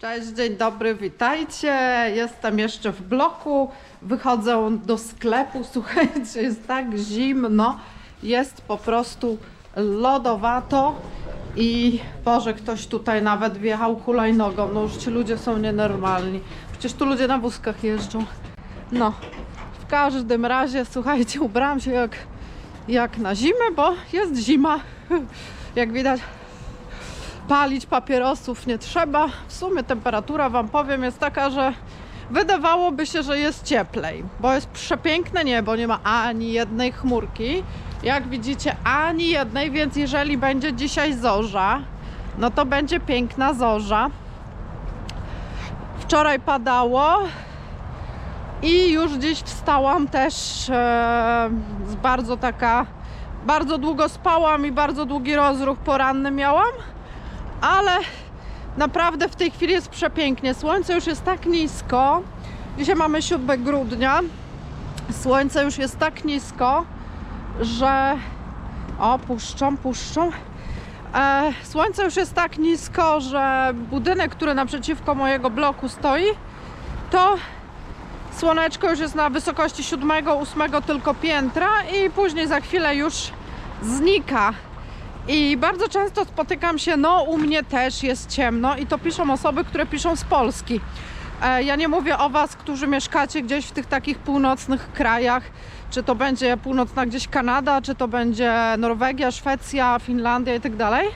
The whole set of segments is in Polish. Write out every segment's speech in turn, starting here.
Cześć, dzień dobry, witajcie. Jestem jeszcze w bloku. Wychodzę do sklepu. Słuchajcie, jest tak zimno. Jest po prostu lodowato. I Boże, ktoś tutaj nawet wjechał hulajnogą. No już ci ludzie są nienormalni. Przecież tu ludzie na wózkach jeżdżą. No, w każdym razie, słuchajcie, ubrałam się jak, jak na zimę, bo jest zima. Jak widać, palić papierosów nie trzeba. W sumie temperatura, Wam powiem, jest taka, że wydawałoby się, że jest cieplej, bo jest przepiękne niebo, nie ma ani jednej chmurki. Jak widzicie, ani jednej, więc jeżeli będzie dzisiaj zorza, no to będzie piękna zorza. Wczoraj padało i już dziś wstałam też e, z bardzo taka, bardzo długo spałam i bardzo długi rozruch poranny miałam ale naprawdę w tej chwili jest przepięknie. Słońce już jest tak nisko. Dzisiaj mamy 7 grudnia. Słońce już jest tak nisko, że. O, puszczą, puszczą. E, słońce już jest tak nisko, że budynek, który naprzeciwko mojego bloku stoi, to słoneczko już jest na wysokości 7, 8 tylko piętra i później za chwilę już znika. I bardzo często spotykam się, no u mnie też jest ciemno i to piszą osoby, które piszą z Polski. E, Ja nie mówię o Was, którzy mieszkacie gdzieś w tych takich północnych krajach, czy to będzie północna gdzieś Kanada, czy to będzie Norwegia, Szwecja, Finlandia i tak dalej.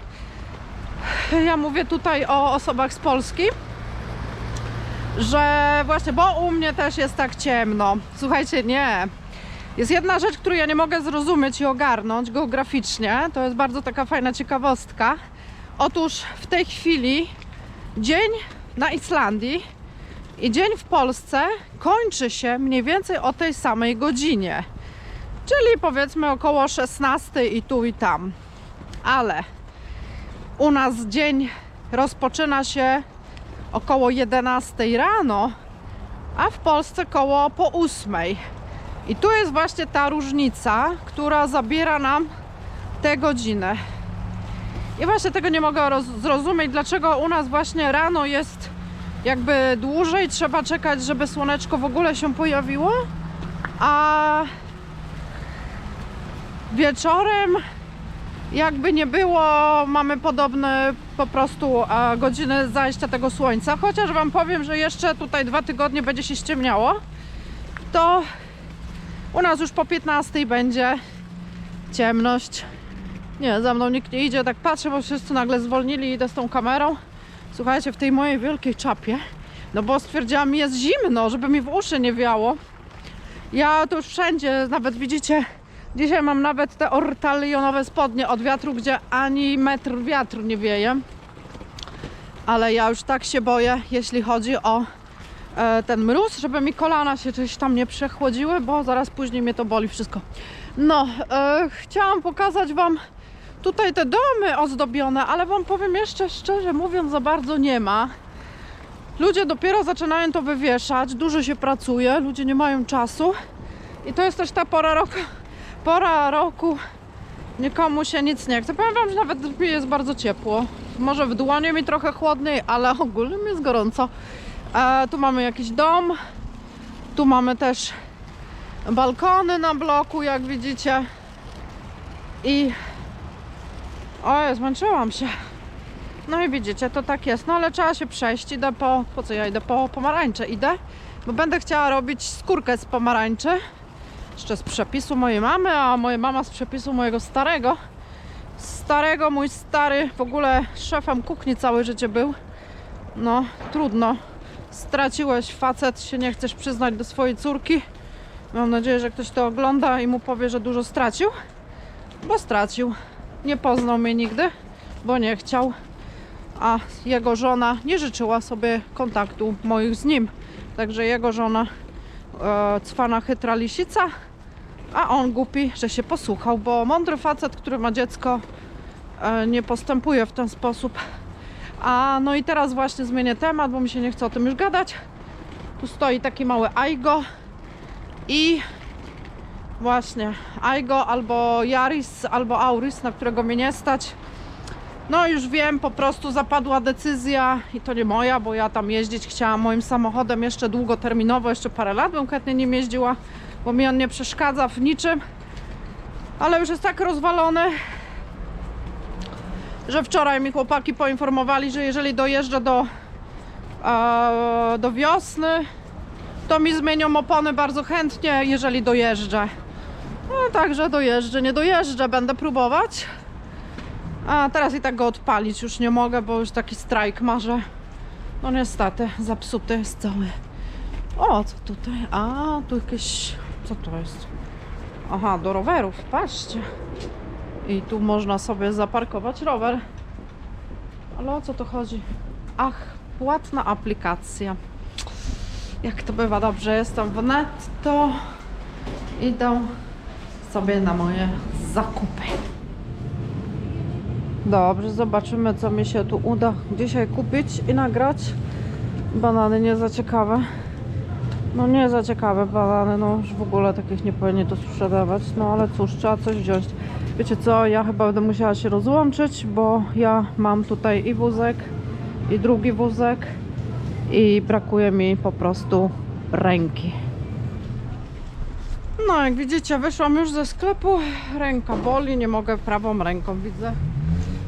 Ja mówię tutaj o osobach z Polski, że właśnie, bo u mnie też jest tak ciemno. Słuchajcie, nie. Jest jedna rzecz, którą ja nie mogę zrozumieć i ogarnąć geograficznie. To jest bardzo taka fajna ciekawostka. Otóż w tej chwili dzień na Islandii i dzień w Polsce kończy się mniej więcej o tej samej godzinie. Czyli powiedzmy około 16 i tu i tam. Ale u nas dzień rozpoczyna się około 11 rano, a w Polsce koło po 8. I tu jest właśnie ta różnica, która zabiera nam tę godzinę. I właśnie tego nie mogę roz- zrozumieć, dlaczego u nas właśnie rano jest jakby dłużej, trzeba czekać, żeby słoneczko w ogóle się pojawiło, a wieczorem jakby nie było, mamy podobne po prostu e, godziny zajścia tego słońca, chociaż Wam powiem, że jeszcze tutaj dwa tygodnie będzie się ściemniało, to u nas już po 15 będzie ciemność. Nie, za mną nikt nie idzie, tak patrzę, bo wszyscy nagle zwolnili, idę z tą kamerą. Słuchajcie, w tej mojej wielkiej czapie, no bo stwierdziłam, jest zimno, żeby mi w uszy nie wiało. Ja to już wszędzie, nawet widzicie, dzisiaj mam nawet te ortalionowe spodnie od wiatru, gdzie ani metr wiatru nie wieje. Ale ja już tak się boję, jeśli chodzi o ten mróz, żeby mi kolana się gdzieś tam nie przechłodziły, bo zaraz później mnie to boli wszystko. No, e, chciałam pokazać Wam tutaj te domy ozdobione, ale Wam powiem jeszcze szczerze mówiąc, za bardzo nie ma. Ludzie dopiero zaczynają to wywieszać, dużo się pracuje, ludzie nie mają czasu i to jest też ta pora roku, pora roku nikomu się nic nie chce. Powiem Wam, że nawet mi jest bardzo ciepło. Może w dłonie mi trochę chłodniej, ale ogólnie mi jest gorąco. E, tu mamy jakiś dom. Tu mamy też balkony na bloku, jak widzicie. I oj, zmęczyłam się. No i widzicie, to tak jest. No ale trzeba się przejść. Idę po. Po co ja idę? Po pomarańcze idę, bo będę chciała robić skórkę z pomarańczy. Jeszcze z przepisu mojej mamy, a moja mama z przepisu mojego starego. Starego, mój stary w ogóle szefem kuchni całe życie był. No, trudno straciłeś, facet, się nie chcesz przyznać do swojej córki. Mam nadzieję, że ktoś to ogląda i mu powie, że dużo stracił, bo stracił. Nie poznał mnie nigdy, bo nie chciał, a jego żona nie życzyła sobie kontaktu moich z nim. Także jego żona e, cwana chytra lisica, a on głupi, że się posłuchał, bo mądry facet, który ma dziecko, e, nie postępuje w ten sposób. A no i teraz właśnie zmienię temat, bo mi się nie chce o tym już gadać. Tu stoi taki mały Aigo i właśnie Aigo albo Yaris albo Auris, na którego mnie nie stać. No już wiem, po prostu zapadła decyzja i to nie moja, bo ja tam jeździć chciałam moim samochodem jeszcze długoterminowo, jeszcze parę lat bym chętnie nim jeździła, bo mi on nie przeszkadza w niczym. Ale już jest tak rozwalony, że wczoraj mi chłopaki poinformowali, że jeżeli dojeżdżę do, e, do wiosny, to mi zmienią opony bardzo chętnie, jeżeli dojeżdżę. No także dojeżdżę, nie dojeżdżę, będę próbować. A teraz i tak go odpalić już nie mogę, bo już taki strajk ma, że no niestety zapsuty jest cały. O, co tutaj? A, tu jakieś... co to jest? Aha, do rowerów, patrzcie. I tu można sobie zaparkować rower. Ale o co to chodzi? Ach, płatna aplikacja. Jak to bywa, dobrze, jestem w netto. Idę sobie na moje zakupy. Dobrze, zobaczymy co mi się tu uda dzisiaj kupić i nagrać. Banany nie za ciekawe. No nie za ciekawe banany, no już w ogóle takich nie powinni tu sprzedawać. No ale cóż, trzeba coś wziąć. Wiecie co, ja chyba będę musiała się rozłączyć, bo ja mam tutaj i wózek, i drugi wózek i brakuje mi po prostu ręki. No jak widzicie, wyszłam już ze sklepu, ręka boli, nie mogę prawą ręką, widzę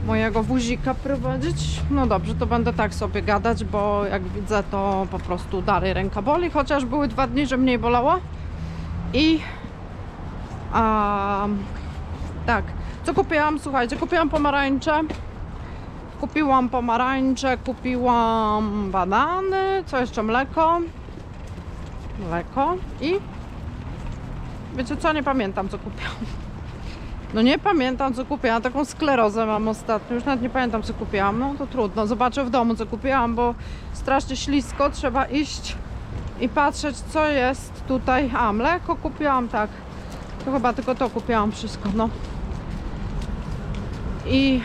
mojego wózika prowadzić. No dobrze, to będę tak sobie gadać, bo jak widzę, to po prostu dalej ręka boli, chociaż były dwa dni, że mniej bolała. I a, tak, co kupiłam? Słuchajcie, kupiłam pomarańcze. Kupiłam pomarańcze, kupiłam banany, co jeszcze? Mleko. Mleko i wiecie co? Nie pamiętam co kupiłam. No nie pamiętam co kupiłam, taką sklerozę mam ostatnio, już nawet nie pamiętam co kupiłam, no to trudno, zobaczę w domu co kupiłam, bo strasznie ślisko, trzeba iść i patrzeć co jest tutaj, a mleko kupiłam, tak, to chyba tylko to kupiłam wszystko, no i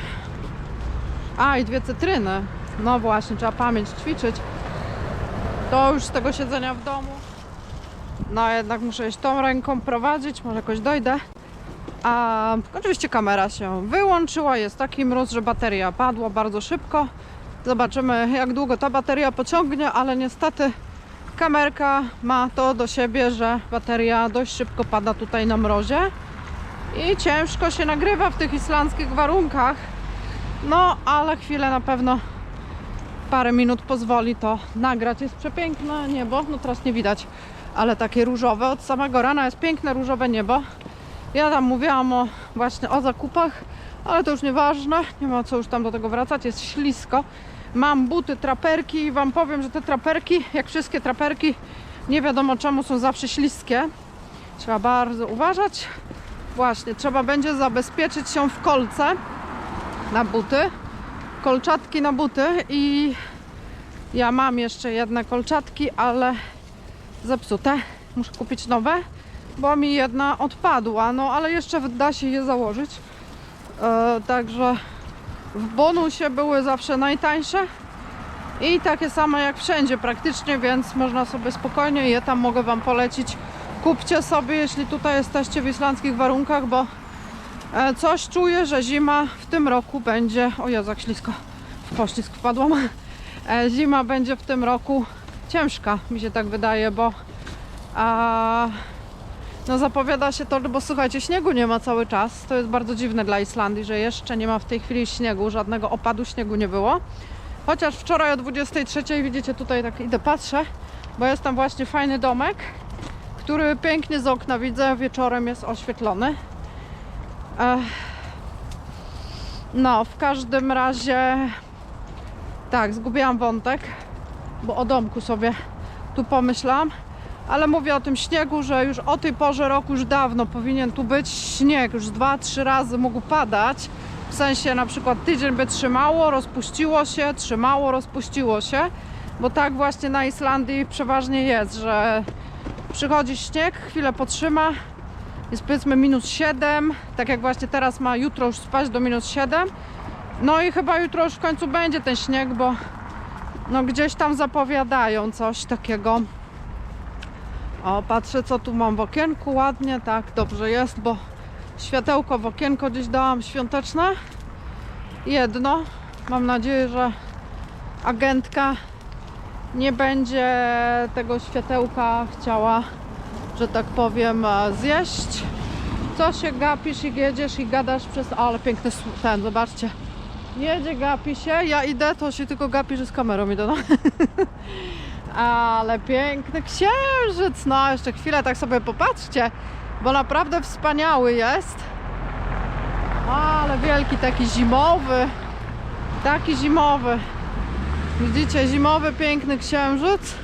a i dwie cytryny, no właśnie, trzeba pamięć ćwiczyć, to już z tego siedzenia w domu, no jednak muszę iść tą ręką prowadzić, może jakoś dojdę. A oczywiście kamera się wyłączyła, jest taki mróz, że bateria padła bardzo szybko. Zobaczymy jak długo ta bateria pociągnie, ale niestety kamerka ma to do siebie, że bateria dość szybko pada tutaj na mrozie i ciężko się nagrywa w tych islandzkich warunkach. No, ale chwilę na pewno parę minut pozwoli to nagrać. Jest przepiękne niebo, no teraz nie widać, ale takie różowe. Od samego rana jest piękne różowe niebo. Ja tam mówiłam o, właśnie o zakupach, ale to już nieważne, nie ma co już tam do tego wracać, jest ślisko. Mam buty, traperki i Wam powiem, że te traperki, jak wszystkie traperki, nie wiadomo czemu są zawsze śliskie. Trzeba bardzo uważać. Właśnie, trzeba będzie zabezpieczyć się w kolce na buty, kolczatki na buty i ja mam jeszcze jedne kolczatki, ale zepsute. Muszę kupić nowe bo mi jedna odpadła, no ale jeszcze da się je założyć. E, także w bonusie były zawsze najtańsze i takie same jak wszędzie praktycznie, więc można sobie spokojnie je tam mogę Wam polecić. Kupcie sobie, jeśli tutaj jesteście w islandzkich warunkach, bo e, coś czuję, że zima w tym roku będzie... O Jezu, jak ślisko. W poślizg wpadłam. E, zima będzie w tym roku ciężka, mi się tak wydaje, bo a, no zapowiada się to, bo słuchajcie, śniegu nie ma cały czas. To jest bardzo dziwne dla Islandii, że jeszcze nie ma w tej chwili śniegu, żadnego opadu śniegu nie było. Chociaż wczoraj o 23 widzicie tutaj tak idę patrzę, bo jest tam właśnie fajny domek, który pięknie z okna widzę, wieczorem jest oświetlony. No, w każdym razie tak, zgubiłam wątek, bo o domku sobie tu pomyślałam. Ale mówię o tym śniegu, że już o tej porze roku już dawno powinien tu być śnieg. Już dwa, trzy razy mógł padać. W sensie na przykład tydzień by trzymało, rozpuściło się, trzymało, rozpuściło się. Bo tak właśnie na Islandii przeważnie jest, że przychodzi śnieg, chwilę potrzyma, jest powiedzmy minus 7, tak jak właśnie teraz ma jutro już spaść do minus 7. No i chyba jutro już w końcu będzie ten śnieg, bo no gdzieś tam zapowiadają coś takiego. O, patrzę co tu mam w okienku, ładnie, tak, dobrze jest, bo światełko w okienko gdzieś dałam świąteczne. jedno. Mam nadzieję, że agentka nie będzie tego światełka chciała, że tak powiem, e, zjeść. Co się gapisz i jedziesz i gadasz przez... Ale piękny ten, zobaczcie. Jedzie, gapi się, ja idę, to się tylko gapi, że z kamerą idę. No. Ale piękny księżyc, no jeszcze chwilę tak sobie popatrzcie, bo naprawdę wspaniały jest. Ale wielki, taki zimowy, taki zimowy. Widzicie, zimowy, piękny księżyc.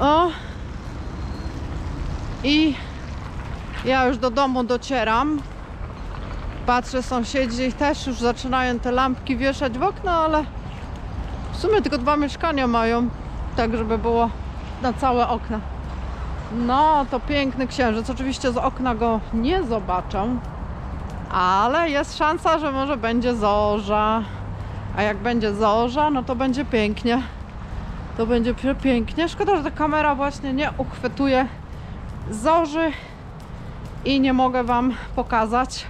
O. I ja już do domu docieram. Patrzę, sąsiedzi też już zaczynają te lampki wieszać w okno, ale w sumie tylko dwa mieszkania mają, tak żeby było na całe okna. No, to piękny księżyc. Oczywiście z okna go nie zobaczę, ale jest szansa, że może będzie zorza. A jak będzie zorza, no to będzie pięknie. To będzie pięknie. Szkoda, że ta kamera właśnie nie uchwytuje zorzy i nie mogę Wam pokazać,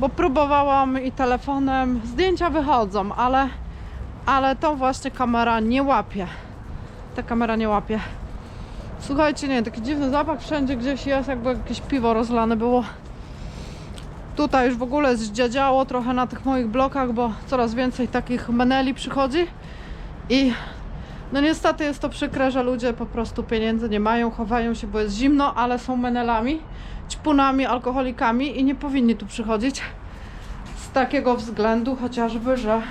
bo próbowałam i telefonem. Zdjęcia wychodzą, ale, ale tą właśnie kamera nie łapie. Ta kamera nie łapie. Słuchajcie, nie, taki dziwny zapach wszędzie gdzieś jest, jakby jakieś piwo rozlane było. Tutaj już w ogóle zdziadziało trochę na tych moich blokach, bo coraz więcej takich meneli przychodzi i no niestety jest to przykre, że ludzie po prostu pieniędzy nie mają, chowają się, bo jest zimno, ale są menelami, ćpunami, alkoholikami i nie powinni tu przychodzić z takiego względu chociażby, że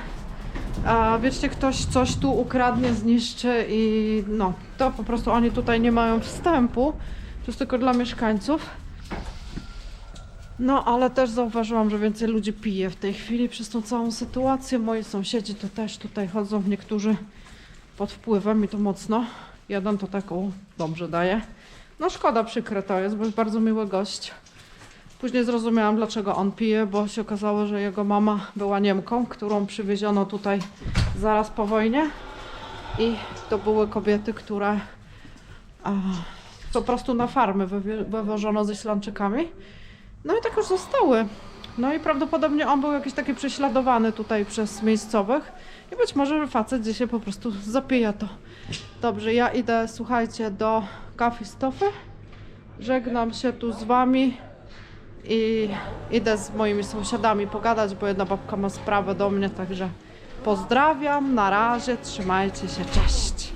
a wiecie, ktoś coś tu ukradnie, zniszczy i no, to po prostu oni tutaj nie mają wstępu. To jest tylko dla mieszkańców. No, ale też zauważyłam, że więcej ludzi pije w tej chwili przez tą całą sytuację. Moi sąsiedzi to też tutaj chodzą, niektórzy pod wpływem i to mocno. Jeden to taką dobrze daje. No szkoda, przykre to jest, bo jest bardzo miły gość. Później zrozumiałam, dlaczego on pije, bo się okazało, że jego mama była Niemką, którą przywieziono tutaj zaraz po wojnie. I to były kobiety, które a, po prostu na farmy wywożono ze Islandczykami. No i tak już zostały. No i prawdopodobnie on był jakiś taki prześladowany tutaj przez miejscowych. I być może facet gdzieś się po prostu zapija to. Dobrze, ja idę, słuchajcie, do Kafi Stofy. Żegnam się tu z wami i idę z moimi sąsiadami pogadać, bo jedna babka ma sprawę do mnie, także pozdrawiam, na razie, trzymajcie się, cześć.